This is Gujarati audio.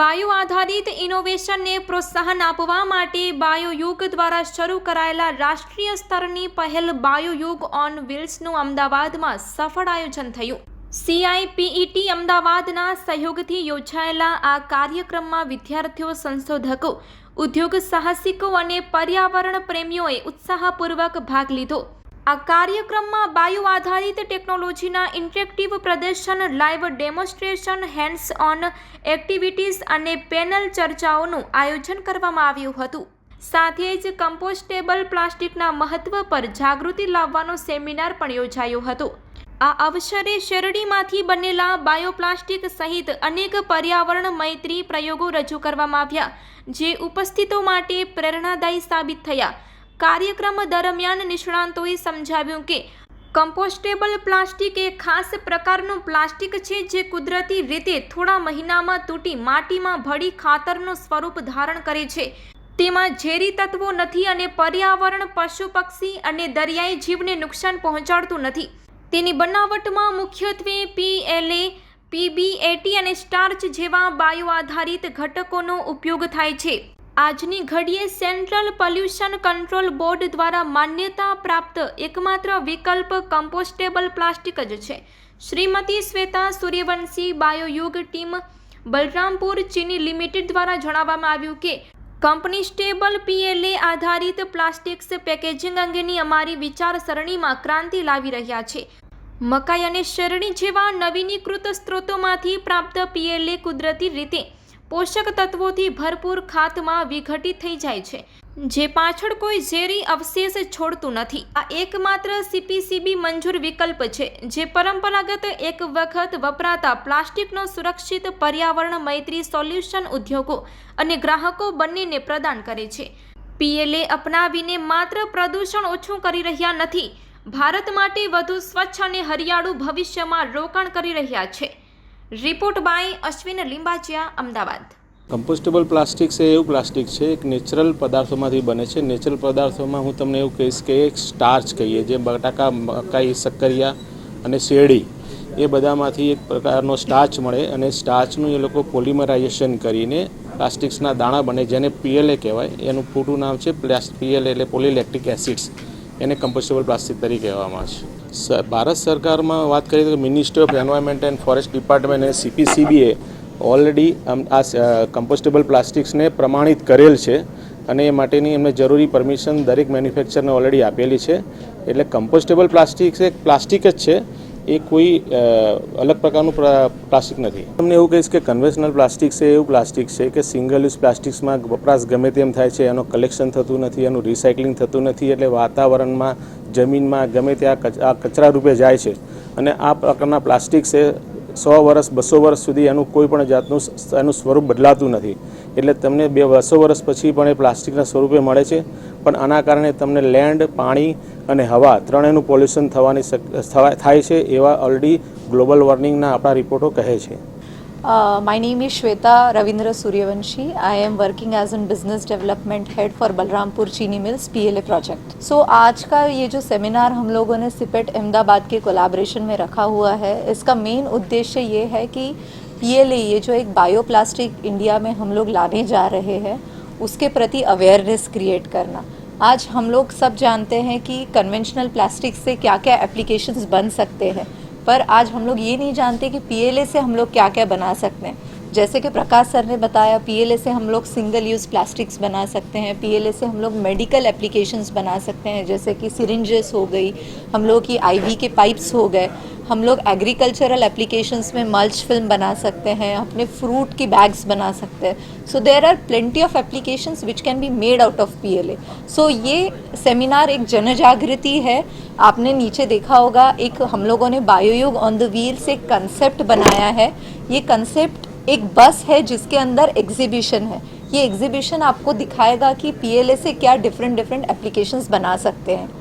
બાયો આધારિત ઇનોવેશનને પ્રોત્સાહન આપવા માટે બાયોયુગ દ્વારા શરૂ કરાયેલા રાષ્ટ્રીય સ્તરની પહેલ બાયોયુગ ઓન વ્હીલ્સનું અમદાવાદમાં સફળ આયોજન થયું. સીઆઈપીઈટી અમદાવાદના સહયોગથી યોજાયેલા આ કાર્યક્રમમાં વિદ્યાર્થીઓ, સંશોધકો, ઉદ્યોગ સાહસિકો અને પર્યાવરણ પ્રેમીઓએ ઉત્સાહપૂર્વક ભાગ લીધો. આ કાર્યક્રમમાં બાયો આધારિત ટેકનોલોજીના ઇન્ટરેક્ટિવ પ્રદર્શન, live demonstration hands on activities અને પેનલ ચર્ચાઓનું આયોજન કરવામાં આવ્યું હતું. સાથે જ કમ્પોસ્ટેબલ પ્લાસ્ટિકના મહત્વ પર જાગૃતિ લાવવાનો સેમિનાર પણ યોજાયો હતો. આ અવસરે શેરડીમાંથી બનેલા બાયોપ્લાસ્ટિક સહિત અનેક પર્યાવરણ મૈત્રી પ્રયોગો રજૂ કરવામાં આવ્યા, જે ઉપસ્થિતો માટે પ્રેરણાદાયી સાબિત થયા. કાર્યક્રમ દરમિયાન નિષ્ણાંતોએ સમજાવ્યું કે કમ્પોસ્ટેબલ પ્લાસ્ટિક એ ખાસ પ્રકારનું પ્લાસ્ટિક છે જે કુદરતી રીતે થોડા મહિનામાં તૂટી માટીમાં ભળી ખાતરનું સ્વરૂપ ધારણ કરે છે. તેમાં ઝેરી તત્વો નથી અને પર્યાવરણ, પશુ પક્ષી અને દરિયાઈ જીવને નુકસાન પહોંચાડતું નથી. તેની બનાવટમાં મુખ્યત્વે પીએલએ પીબીએટી અને સ્ટાર્ચ જેવા બાયો આધારિત ઘટકોનો ઉપયોગ થાય છે. આજની ઘડીએ સેન્ટ્રલ પોલ્યુશન કંટ્રોલ બોર્ડ દ્વારા માન્યતા પ્રાપ્ત એકમાત્ર વિકલ્પ કમ્પોસ્ટેબલ પ્લાસ્ટિક જ છે. શ્રીમતી શ્વેતા સૂર્યવંશી બાયોયુગ ટીમ બલરામપુર ચીની લિમિટેડ દ્વારા જણાવવામાં આવ્યું કે, કંપની સ્ટેબલ પીએલએ આધારિત પ્લાસ્ટિક્સ પેકેજિંગ અંગેની અમારી વિચારસરણીમાં ક્રાંતિ લાવી રહ્યા છે. મકાઈ અને શેરડી જેવા નવીનીકૃત સ્ત્રોતોમાંથી પ્રાપ્ત પીએલએ કુદરતી રીતે પોષક તત્વોથી ભરપૂર ખાતમાં વિઘટિત થઈ જાય છે. જે પાછળ કોઈ ઝેરી અવશેષ છોડતું નથી. આ એકમાત્ર સીપીસીબી મંજૂર વિકલ્પ છે, જે પરંપરાગત એક વખત વપરાતા પ્લાસ્ટિકનો સુરક્ષિત પર્યાવરણ મૈત્રી સોલ્યુશન ઉદ્યોગો અને ગ્રાહકો બંનેને પ્રદાન કરે છે. પીએલએ અપનાવીને માત્ર પ્રદૂષણ ઓછું કરી રહ્યા નથી. ભારત માટે વધુ સ્વચ્છ અને હરિયાળું ભવિષ્યમાં રોકાણ કરી રહ્યા છે. Report by Ashwin Limbachiya, Ahmedabad. Compostable plastic છે, એવું પ્લાસ્ટિક છે, એક નેચરલ પદાર્થોમાંથી બને છે. નેચરલ પદાર્થોમાં હું તમને એવું કહીશ કે એક સ્ટાર્ચ કહીએ, જે બટાકા, મકાઈ શક્કરિયા અને શેરડી, એ બધામાંથી એક પ્રકારનો સ્ટાર્ચ મળે અને સ્ટાર્ચનું એ લોકો પોલિમરાઇઝેશન કરીને પ્લાસ્ટિક્સના દાણા બને, જેને પીએલએ કહેવાય. એનું પૂરું નામ છે પ્લાસ્ટ પીએલએ એટલે પોલિલેક્ટ્રિક એસિડ્સ. એને કમ્પોસ્ટેબલ પ્લાસ્ટિક તરીકે કહેવામાં આવે છે. ભારત સરકારમાં વાત કરીએ તો ministry of environment and forest department અને સીપીસીબીએ ઓલરેડી આ કમ્પોસ્ટેબલ પ્લાસ્ટિક્સને પ્રમાણિત કરેલ છે અને એ માટેની એમને જરૂરી પરમિશન દરેક મેન્યુફેક્ચરને ઓલરેડી આપેલી છે. એટલે કમ્પોસ્ટેબલ પ્લાસ્ટિક્સ એક પ્લાસ્ટિક જ છે. એ કોઈ અલગ પ્રકારનું પ્લાસ્ટિક નથી. તમને એવું કહીશ કે કન્વેશનલ પ્લાસ્ટિક છે, એવું પ્લાસ્ટિક છે કે સિંગલ યુઝ પ્લાસ્ટિક્સમાં વપરાશ ગમે તેમ થાય છે, એનું કલેક્શન થતું નથી, એનું રિસાયકલિંગ થતું નથી, એટલે વાતાવરણમાં, જમીનમાં ગમે ત્યાં કચરા રૂપે જાય છે. અને આ પ્રકારના પ્લાસ્ટિક છે સો વર્ષ, બસો વર્ષ સુધી એનું કોઈ પણ જાતનું એનું સ્વરૂપ બદલાતું નથી. એટલે તમને બે, બસો વર્ષ પછી પણ એ પ્લાસ્ટિકના સ્વરૂપે મળે છે. પણ આના કારણે તમને લેન્ડ, પાણી અને હવા ત્રણેયનું પોલ્યુશન થવાની થાય છે એવા ઓલરેડી ગ્લોબલ વોર્મિંગના આપણા રિપોર્ટો કહે છે. My name is Shweta Ravindra Suryavanshi. I am working as a business development head for Balrampur Chini Mills PLA project. So, आज का ये जो सेमिनार हम लोगों ने सिपेट अहमदाबाद के कोलाब्रेशन में रखा हुआ है, इसका मेन उद्देश्य ये है कि PLA ये जो एक बायोप्लास्टिक इंडिया में हम लोग लाने जा रहे हैं, उसके प्रति अवेयरनेस क्रिएट करना आज हम लोग सब जानते हैं कि कन्वेंशनल प्लास्टिक से क्या क्या एप्लीकेशंस बन सकते हैं पर आज हम लोग ये नहीं जानते कि पीएलए से हम लोग क्या क्या बना सकते हैं जैसे कि प्रकाश सर ने बताया पीएलए से हम लोग सिंगल यूज़ प्लास्टिक्स बना सकते हैं पीएलए से हम लोग मेडिकल एप्लीकेशंस बना सकते हैं, जैसे कि सिरिंजेस हो गई, हम लोग की आईवी के पाइप्स हो गए, हम लोग एग्रीकल्चरल एप्लीकेशंस में मल्च फ़िल्म बना सकते हैं, अपने फ्रूट की बैग्स बना सकते हैं। So there are plenty of applications which can be made out of PLA so ये सेमिनार एक जन जागृति है। आपने नीचे देखा होगा, एक हम लोगों ने बायोयुग ऑन द व्हील से कंसेप्ट बनाया है। ये कंसेप्ट एक बस है जिसके अंदर एग्जीबिशन है ये एग्जीबिशन आपको दिखाएगा कि पीएलए से क्या डिफरेंट डिफरेंट एप्लीकेशंस बना सकते हैं